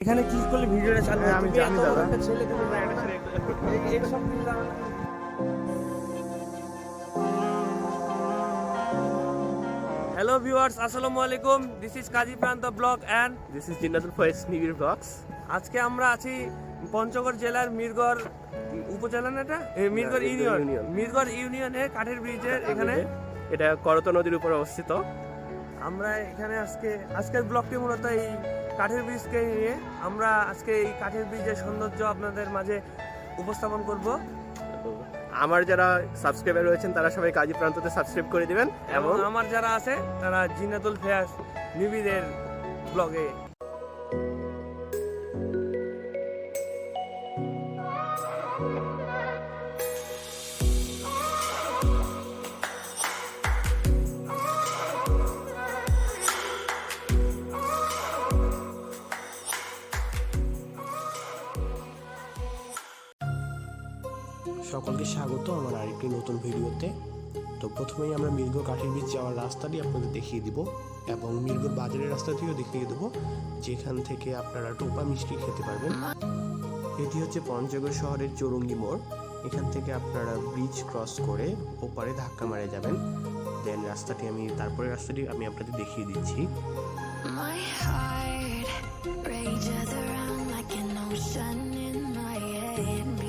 এখানে ক্লিক করলে ভিডিওটা চালু হ্যাঁ, আমি জানি দাদা। ছেলে তুমি না, একটা ছেলে। জানো হ্যালো ভিউয়ার্স আসসালামু আলাইকুম। This is Kazi Pranto blog and this is Jinnatul Foyez Nibir blogs আজকে আমরা আছি পঞ্চগড় জেলার মিরগড় উপজেলা না এটা? মিরগড় ইউনিয়ন। মিরগড় ইউনিয়নের কাঠের ব্রিজের এখানে। এটা করত নদীর উপর অবস্থিত। আমরা এখানে আজকে আজকের ব্লগটি মূলত এই কাঠের ব্রিজকে নিয়ে আমরা আজকে এই কাঠের ব্রিজের সৌন্দর্য আপনাদের মাঝে উপস্থাপন করব। আমার যারা সাবস্ক্রাইবার রয়েছেন তারা সবাই কাজী প্রান্ততে সাবস্ক্রাইব করে দিবেন এবং আমার যারা আছে তারা জিনাতুল ফেয়াস নিবিদের ব্লগে সকলকে স্বাগত আমার আরেকটি নতুন ভিডিওতে। তো প্রথমেই আমরা মির্গ কাঠের বীজ যাওয়ার রাস্তাটি আপনাদের দেখিয়ে দিব এবং মির্গর বাজারের রাস্তাটিও দেখিয়ে দেবো, যেখান থেকে আপনারা টোপা মিষ্টি খেতে পারবেন। এটি হচ্ছে পঞ্চগড় শহরের চৌরঙ্গি মোড়। এখান থেকে আপনারা ব্রিজ ক্রস করে ওপারে ধাক্কা মারে যাবেন। দেন রাস্তাটি আমি, তারপরে রাস্তাটি আমি আপনাদের দেখিয়ে দিচ্ছি। Like an ocean in my head.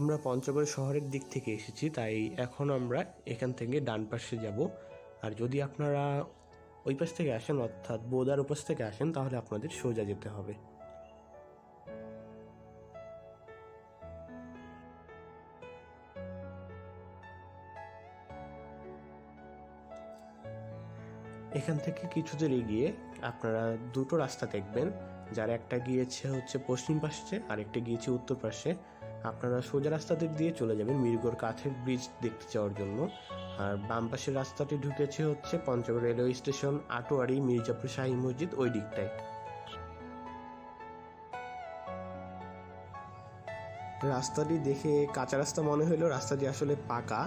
আমরা পঞ্চগড় শহরের দিক থেকে এসেছি, তাই এখন আমরা এখান থেকে ডান পাশে যাব। আর যদি আপনারা ওই পাশ থেকে আসেন, অর্থাৎ বোদার উপাস থেকে আসেন, তাহলে আপনাদের সোজা যেতে হবে। এখান থেকে কিছু দূর এগিয়ে আপনারা দুটো রাস্তা দেখবেন। যার একটা গিয়েছে হচ্ছে পশ্চিম পাশে, আর একটা গিয়েছে উত্তর পাশে। আপনারা সোজা রাস্তা দিক দিয়ে চলে যাবেন মিরগড় কাঠের ব্রিজ দেখতে যাওয়ার জন্য। আর বাম পাশের রাস্তাটি ঢুকেছে হচ্ছে পঞ্চগড় রেলওয়ে স্টেশন আটোয়ারি, মির্জাপুর শাহী মসজিদ ওই দিকটায়। রাস্তাটি দেখে কাঁচা রাস্তা মনে হলো রাস্তাটি আসলে পাকা।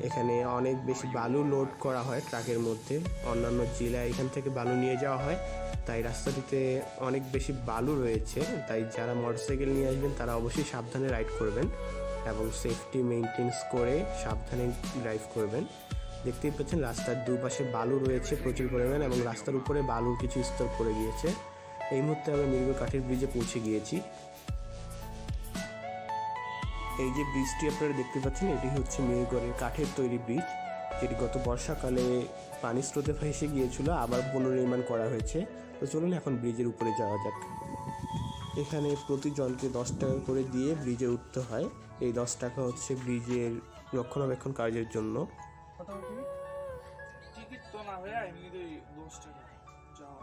এখানে অনেক বেশি বালু লোড করা হয় ট্রাকের মধ্যে। অন্যান্য জেলায় এখান থেকে বালু নিয়ে যাওয়া হয়। তাই রাস্তাটিতে অনেক বেশি বালু রয়েছে। তাই যারা মোটরসাইকেল নিয়ে আসবেন, তারা অবশ্যই সাবধানে রাইড করবেন এবং সেফটি মেনটেন্স করে সাবধানে ড্রাইভ করবেন। দেখতেই পাচ্ছেন, রাস্তার দুপাশে বালু রয়েছে প্রচুর পরিমাণ এবং রাস্তার উপরে বালুর কিছু স্তর পড়ে গিয়েছে। এই মুহূর্তে আমরা মিরগ কাঠের ব্রিজে পৌঁছে গিয়েছি। এই যে ব্রিজটি আপনারা দেখতে পাচ্ছেন, এটি হচ্ছে মেহেরগড়ের কাঠের তৈরি ব্রিজ। যেটি গত বর্ষাকালে পানি স্রোতে ভেসে গিয়েছিল, আবার পুনর্নির্মাণ করা হয়েছে। তো চলুন এখন ব্রিজের উপরে যাওয়া যাক। এখানে প্রতিজনকে দশ টাকা করে দিয়ে ব্রিজে উঠতে হয়। এই দশ টাকা হচ্ছে ব্রিজের রক্ষণাবেক্ষণ কাজের জন্য। টিকিট তো না দশ টাকা যাওয়া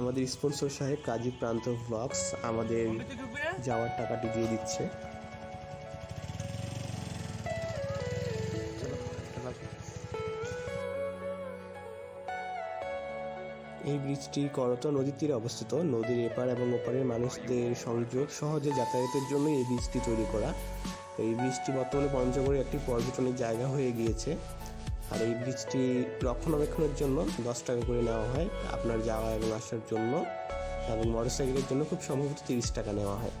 আমাদের স্পন্সর সাহেব কাজী প্রান্ত ব্লগস আমাদের যাওয়ার টাকাটি দিয়ে দিচ্ছে। এই ব্রিজটি করত নদীর তীরে অবস্থিত। নদীর এপার এবং ওপারের মানুষদের সংযোগ সহজে যাতায়াতের জন্য এই ব্রিজটি তৈরি করা। এই ব্রিজটি বর্তমানে পঞ্চগড়ের একটি পর্যটনের জায়গা হয়ে গিয়েছে। আর এই ব্রিজটি রক্ষণাবেক্ষণের জন্য দশ টাকা করে নেওয়া হয়। আপনার যাওয়া এবং আসার জন্য এবং মোটরসাইকেলের জন্য খুব সম্ভবত তিরিশ টাকা নেওয়া হয়।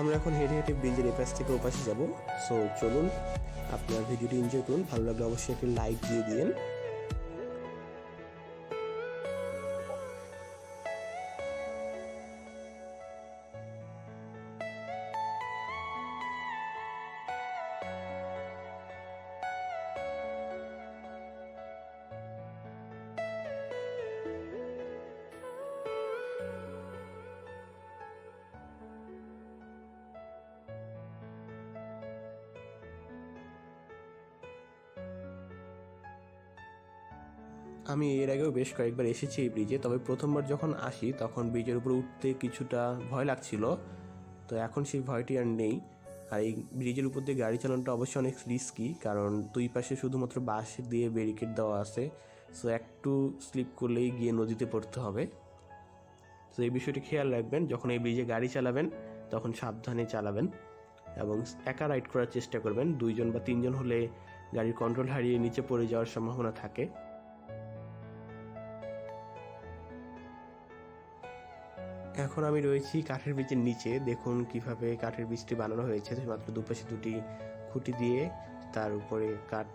আমরা এখন হেঁটে হেঁটে ব্রিজের এপাশ থেকে ওপাশে যাব। সো চলুন, আপনার ভিডিওটি এনজয় করুন। ভালো লাগলে অবশ্যই একটি লাইক দিয়ে দিন আমি এর আগেও বেশ কয়েকবার এসেছি এই ব্রিজে তবে প্রথমবার যখন আসি, তখন ব্রিজের উপরে উঠতে কিছুটা ভয় লাগছিল। তো এখন সেই ভয়টি আর নেই। আর এই ব্রিজের উপর দিয়ে গাড়ি চালানোটা অবশ্যই অনেক রিস্কি কারণ দুই পাশে শুধুমাত্র বাঁশ দিয়ে ব্যারিকেড দেওয়া আছে। সো একটু স্লিপ করলেই গিয়ে নদীতে পড়তে হবে। তো এই বিষয়টি খেয়াল রাখবেন, যখন এই ব্রিজে গাড়ি চালাবেন, তখন সাবধানে চালাবেন এবং একা রাইড করার চেষ্টা করবেন। দুইজন বা তিনজন হলে গাড়ির কন্ট্রোল হারিয়ে নিচে পড়ে যাওয়ার সম্ভাবনা থাকে। এখন আমি রয়েছি কাঠের বীজের নিচে। দেখুন কীভাবে কাঠের বীজটি বানানো হয়েছে। মাত্র দুপাশে দুটি খুঁটি দিয়ে তার উপরে কাঠ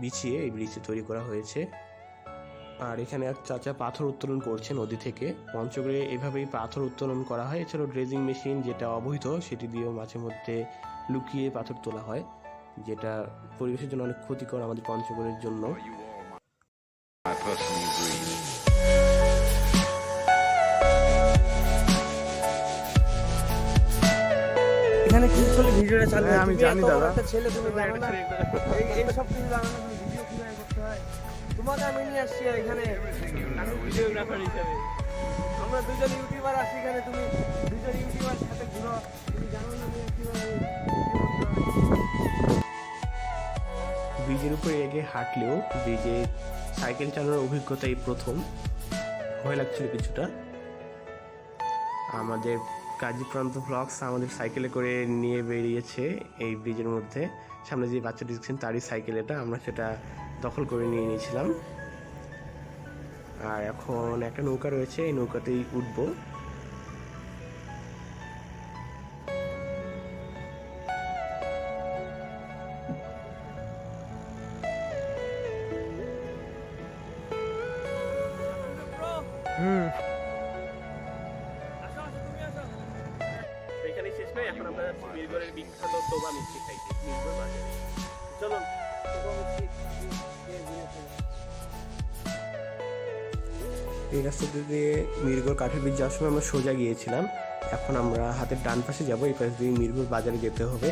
বিছিয়ে এই ব্রিজটি তৈরি করা হয়েছে। আর এখানে এক চাচা পাথর উত্তোলন করছে নদী থেকে। পঞ্চগড়ে এভাবেই পাথর উত্তোলন করা হয়। এছাড়াও ড্রেজিং মেশিন যেটা অবৈধ সেটি দিয়েও মাঝে মধ্যে লুকিয়ে পাথর তোলা হয়, যেটা পরিবেশের জন্য অনেক ক্ষতিকর আমাদের পঞ্চগড়ের জন্য। এখানে কি চলে ভিডিওটা চালু হ্যাঁ, আমি জানি দাদা। একটা ছেলে তুমি জানো না? এই সব কিছু জানো না তুমি ভিডিও কীভাবে করতে হয়? তোমাকে আমি নিয়ে আসছি এখানে। ভিডিওগ্রাফার হিসেবে। আমরা দুজন ইউটিউবার আছি এখানে তুমি দুজন ইউটিউবার সাথে ঘুরো। তুমি জানো না আমি কীভাবে video ব্রিজের উপরে এগে হাঁটলেও ব্রিজে সাইকেল চালানোর অভিজ্ঞতা এই প্রথম। ভয় লাগছিল কিছুটা। আমাদের কাজী প্রান্ত ব্লগস আমাদের সাইকেলে করে নিয়ে বেরিয়েছে এই ব্রিজের মধ্যে। সামনে যে বাচ্চাটি দেখছেন, তারই সাইকেল এটা। আমরা সেটা দখল করে নিয়ে নিয়েছিলাম। আর এখন একটা নৌকা রয়েছে, এই নৌকাতেই উঠবো। হুম। বিখ্যাত তোবা মিষ্টি এই রাস্তাতে দিয়ে মিরগড় কাঠের বীজ যাওয়ার সময় আমরা সোজা গিয়েছিলাম। এখন আমরা হাতের ডান পাশে যাব, এই পাশ দিয়ে মিরগড় বাজারে যেতে হবে।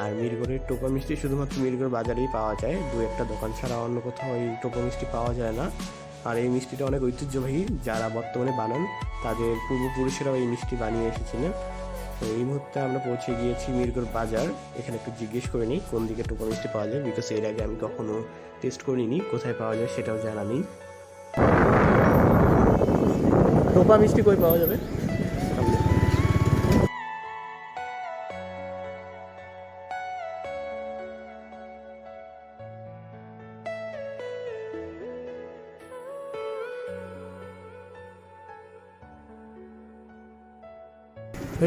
আর মিরগড়ের টোপা মিষ্টি শুধুমাত্র মিরগড় বাজারেই পাওয়া যায়। দু একটা দোকান ছাড়া অন্য কোথাও এই টোপা মিষ্টি পাওয়া যায় না। আর এই মিষ্টিটা অনেক ঐতিহ্যবাহী। যারা বর্তমানে বানান, তাদের পূর্বপুরুষেরাও এই মিষ্টি বানিয়ে এসেছিলেন। তো এই মুহূর্তে আমরা পৌঁছে গিয়েছি মিরগড় বাজার। এখানে একটু জিজ্ঞেস করে নিই, কোন দিকে টোপা মিষ্টি পাওয়া যায়? বিকজ এর আগে আমি কখনো টেস্ট করিনি, কোথায় পাওয়া যায় সেটাও জানা নেই। টোপা মিষ্টি কই পাওয়া যাবে?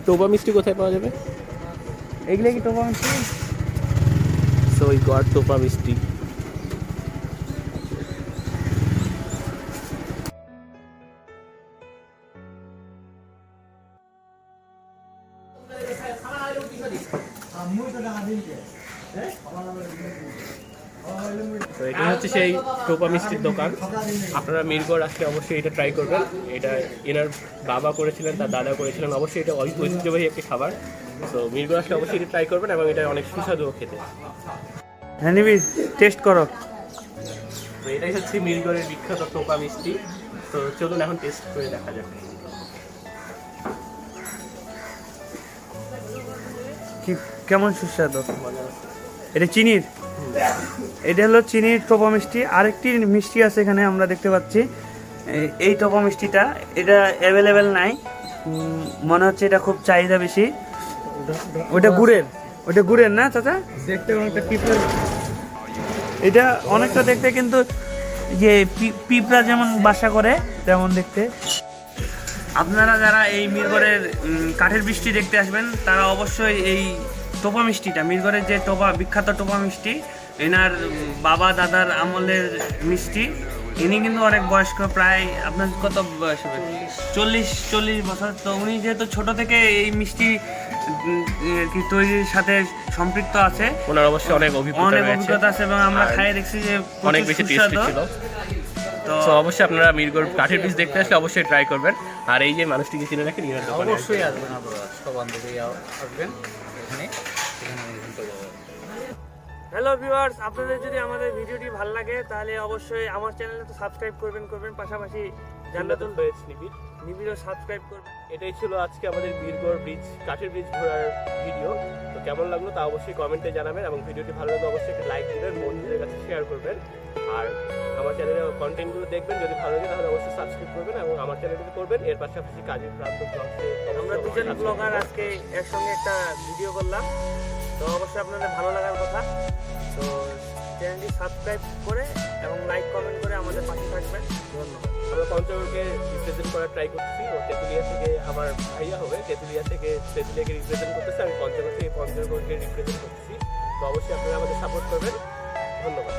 টোপা মিষ্টি কোথায় পাওয়া যাবে? এগুলো কি টোপা মিষ্টি? সো ওই গড টোপা মিষ্টি। তো এটা হচ্ছে সেই টোপা মিষ্টির দোকান। আপনারা মিরগড় আসলে অবশ্যই এটা ট্রাই করবেন। এটা এনার বাবা করেছিলেন তার দাদা করেছিলেন। অবশ্যই এটা ঐতিহ্যবাহী একটি খাবার। তো মিরগড় আসলে অবশ্যই এটা ট্রাই করবেন এবং এটা অনেক সুস্বাদুও খেতে। হ্যাঁ নিবি টেস্ট করো। তো এটাই হচ্ছে মিরগড়ের বিখ্যাত টোপা মিষ্টি। তো চলুন এখন টেস্ট করে দেখা যাক। কেমন সুস্বাদু? এটা চিনির? এটা হলো চিনির টোপা মিষ্টি। আরেকটি মিষ্টি আছে এখানে আমরা দেখতে পাচ্ছি। এই- টোপা মিষ্টিটা এটা অ্যাভেলেবেল নাই। মনে হচ্ছে এটা খুব চাহিদা বেশি। ওটা গুড়ের। ওটা গুড়ের না চাচা? দেখতে অনেকটা পিঁপড়ে। এটা অনেকটা দেখতে কিন্তু যে পি- পিঁপড়া যেমন বাসা করে তেমন দেখতে। আপনারা যারা এই মিরগড়ের কাঠের বৃষ্টি দেখতে আসবেন তারা অবশ্যই এই টোপা মিষ্টিটা মিরগড়ের যে টোপা বিখ্যাত টোপা মিষ্টি এনার বাবা দাদার আমলের মিষ্টি ইনি কিন্তু অনেক বয়স্ক প্রায় আপনার কত বয়স হবে? চল্লিশ চল্লিশ বছর। তো উনি যেহেতু ছোট থেকে এই মিষ্টি কি তৈরির সাথে সম্পৃক্ত আছে ওনার অবশ্যই অনেক অভিজ্ঞতা অনেক অভিজ্ঞতা আছে এবং আমরা খাই দেখছি যে অনেক বেশি। টেস্টি ছিল। তো অবশ্যই আপনারা মিরগড় কাঠের পিস দেখতে আসলে অবশ্যই ট্রাই করবেন। আর এই যে মানুষটিকে চিনে রাখেন অবশ্যই আসবেন আপনারা সব আসবেন। হ্যালো ভিউয়ার্স আপনাদের যদি আমাদের ভিডিওটি ভালো লাগে তাহলে অবশ্যই আমার চ্যানেলে তো সাবস্ক্রাইব করবেন করবেন। পাশাপাশি জান্নাতুল হয়েছ নিবিড় নিবিড়ও সাবস্ক্রাইব করবেন। এটাই ছিল আজকে আমাদের বীরগড় ব্রিজ কাঠের ব্রিজ ঘোরার ভিডিও তো কেমন লাগল তা অবশ্যই কমেন্টে জানাবেন এবং ভিডিওটি ভালো লাগলে অবশ্যই একটা লাইক দিবেন বন্ধুদের কাছে শেয়ার করবেন। আর আমার চ্যানেলের কন্টেন্টগুলো দেখবেন যদি ভালো লাগে তাহলে অবশ্যই সাবস্ক্রাইব করবেন এবং আমার চ্যানেলটি করবেন এর পাশাপাশি কাজের প্রান্ত আমরা দুজন ব্লগার আজকে একসঙ্গে একটা ভিডিও করলাম। তো অবশ্যই আপনাদের ভালো লাগার কথা। তো চ্যানেলটি সাবস্ক্রাইব করে এবং লাইক, কমেন্ট করে আমাদের পাশে থাকবেন। ধন্যবাদ। আমরা পঞ্চগড়কে রিপ্রেজেন্ট করার ট্রাই করছি। ও তেঁতুলিয়া থেকে আমার ভাইয়া হবে। তেঁতুলিয়া থেকে তেঁতুলিয়াকে রিপ্রেজেন্ট করতেছে। আমি পঞ্চগড় থেকে পঞ্চগড়কে রিপ্রেজেন্ট করতেছি। তো অবশ্যই আপনারা আমাদের সাপোর্ট করবেন। ধন্যবাদ।